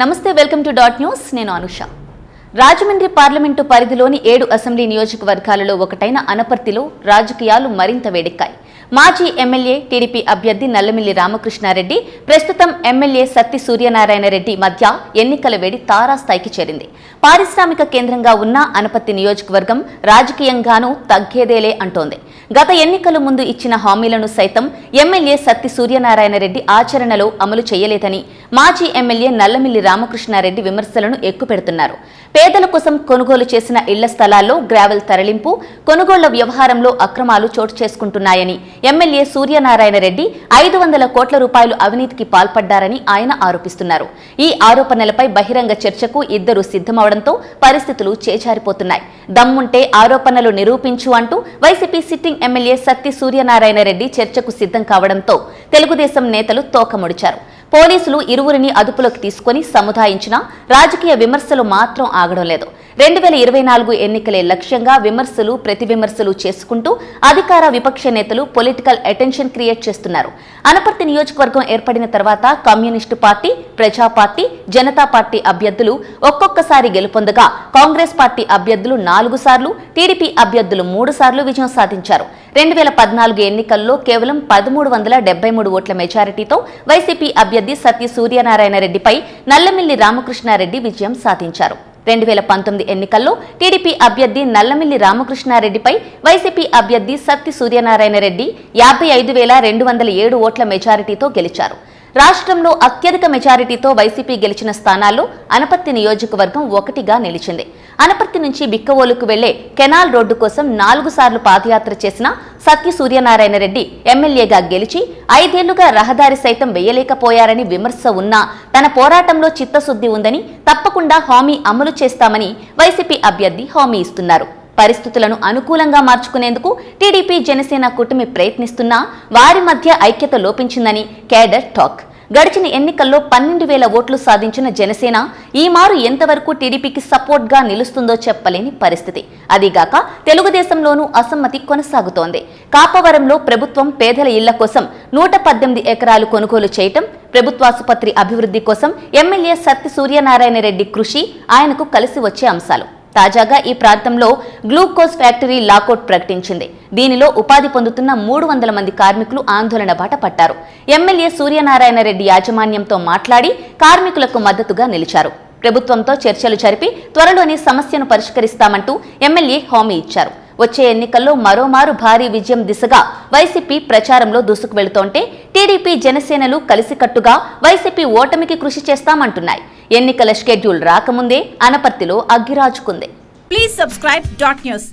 నమస్తే welcome to dot news. నేను Anusha. Rajahmundry parliament పరిధిలోని ఏడు అసెంబ్లీ నియోజకవర్గాలలో ఒకటైన అనపర్తిలో రాజకీయాలు మరింత వేడెక్కాయి. మాజీ ఎమ్మెల్యే టీడీపీ అభ్యర్థి నల్లమిల్లి రామకృష్ణారెడ్డి ప్రస్తుతం ఎమ్మెల్యే సత్తి సూర్యనారాయణ రెడ్డి మధ్య ఎన్నికల వేడి తారాస్థాయికి చేరింది. పారిశ్రామిక కేంద్రంగా ఉన్న అనపర్తి నియోజకవర్గం రాజకీయంగానూ తగ్గేదేలే అంటోంది. గత ఎన్నికల ముందు ఇచ్చిన హామీలను సైతం ఎమ్మెల్యే సత్తి సూర్యనారాయణ రెడ్డి ఆచరణలో అమలు చేయలేదని మాజీ ఎమ్మెల్యే నల్లమిల్లి రామకృష్ణారెడ్డి విమర్శలను ఎక్కుపెడుతున్నారు. పేదల కోసం కొనుగోలు చేసిన ఇళ్ళ స్థలాల్లో గ్రావెల్ తరలింపు కొనుగోళ్ళ వ్యవహారంలో అక్రమాలు చోటు చేసుకుంటున్నాయని ఎమ్మెల్యే సూర్యనారాయణ రెడ్డి ఐదు వందల కోట్ల రూపాయలు అవినీతికి పాల్పడ్డారని ఆయన ఆరోపిస్తున్నారు. ఈ ఆరోపణలపై బహిరంగ చర్చకు ఇద్దరు సిద్ధమవడంతో పరిస్థితులు చేజారిపోతున్నాయి. దమ్ముంటే ఆరోపణలు నిరూపించు అంటూ YCP sitting MLA Satti Suryanarayana Reddy చర్చకు సిద్ధం కావడంతో తెలుగుదేశం నేతలు తోకముడిచారు. పోలీసులు ఇరువురిని అదుపులోకి తీసుకుని సముదాయించినా రాజకీయ విమర్శలు మాత్రం ఆగడం లేదు. రెండు వేల ఇరవై నాలుగు ఎన్నికలే లక్ష్యంగా విమర్శలు ప్రతి విమర్శలు చేసుకుంటూ అధికార విపక్ష నేతలు పొలిటికల్ అటెన్షన్ క్రియేట్ చేస్తున్నారు. అనపర్తి నియోజకవర్గం ఏర్పడిన తర్వాత communist party Praja party Janata party అభ్యర్థులు ఒక్కొక్కసారి గెలుపొందగా కాంగ్రెస్ పార్టీ అభ్యర్థులు నాలుగు సార్లు టీడీపీ అభ్యర్థులు మూడు సార్లు విజయం సాధించారు. రెండు వేల పద్నాలుగు ఎన్నికల్లో కేవలం పదమూడు వందల డెబ్బై మూడు ఓట్ల మెజారిటీతో వైసీపీ అభ్యర్థి సత్య సూర్యనారాయణ రెడ్డిపై నల్లమిల్లి రామకృష్ణారెడ్డి విజయం సాధించారు. రెండు వేల పంతొమ్మిది ఎన్నికల్లో టీడీపీ అభ్యర్థి నల్లమిల్లి రామకృష్ణారెడ్డిపై వైసీపీ అభ్యర్థి సత్తి సూర్యనారాయణ రెడ్డి యాభై ఐదు వేల రెండు వందల ఏడు ఓట్ల మెజారిటీతో గెలిచారు. రాష్ట్రంలో అత్యధిక మెజారిటీతో వైసీపీ గెలిచిన స్థానాల్లో అనపర్తి నియోజకవర్గం ఒకటిగా నిలిచింది. అనపర్తి నుంచి బిక్కవోలుకు వెళ్ళే కెనాల్ రోడ్డు కోసం నాలుగు సార్లు పాదయాత్ర చేసిన సత్య సూర్యనారాయణ రెడ్డి ఎమ్మెల్యేగా గెలిచి ఐదేళ్ళుగా రహదారి సైతం వేయలేకపోయారని విమర్శ ఉన్నా తన పోరాటంలో చిత్తశుద్ధి ఉందని తప్పకుండా హామీ అమలు చేస్తామని వైసీపీ అభ్యర్థి హామీ ఇస్తున్నారు. పరిస్థితులను అనుకూలంగా మార్చుకునేందుకు టీడీపీ జనసేన కూటమి ప్రయత్నిస్తున్నా వారి మధ్య ఐక్యత లోపించిందని కేడర్ టాక్. గడిచిన ఎన్నికల్లో పన్నెండు వేల ఓట్లు సాధించిన జనసేన ఈ మారు ఎంతవరకు టీడీపీకి సపోర్ట్గా నిలుస్తుందో చెప్పలేని పరిస్థితి. అదిగాక తెలుగుదేశంలోనూ అసమ్మతి కొనసాగుతోంది. కాపవరంలో ప్రభుత్వం పేదల ఇళ్ళ కోసం నూట పద్దెనిమిది ఎకరాలు కొనుగోలు చేయటం ప్రభుత్వాసుపత్రి అభివృద్ధి కోసం ఎమ్మెల్యే సత్య సూర్యనారాయణ రెడ్డి కృషి ఆయనకు కలిసి వచ్చే అంశాలు. తాజాగా ఈ ప్రాంతంలో గ్లూకోజ్ ఫ్యాక్టరీ లాకౌట్ ప్రకటించింది. దీనిలో ఉపాధి పొందుతున్న మూడు వందల మంది కార్మికులు ఆందోళన బాట పట్టారు. ఎమ్మెల్యే సూర్యనారాయణ రెడ్డి యాజమాన్యంతో మాట్లాడి కార్మికులకు మద్దతుగా నిలిచారు. ప్రభుత్వంతో చర్చలు జరిపి త్వరలోనే సమస్యను పరిష్కరిస్తామంటూ ఎమ్మెల్యే హామీ ఇచ్చారు. వచ్చే ఎన్నికల్లో మరోమారు భారీ విజయం దిశగా వైసీపీ ప్రచారంలో దూసుకు వెళుతోంటే టీడీపీ జనసేనలు కలిసికట్టుగా వైసీపీ ఓటమికి కృషి చేస్తామంటున్నాయి. ఎన్నికల షెడ్యూల్ రాకముందే అనపర్తిలో అగ్గిరాజుకుంది. Please subscribe dot news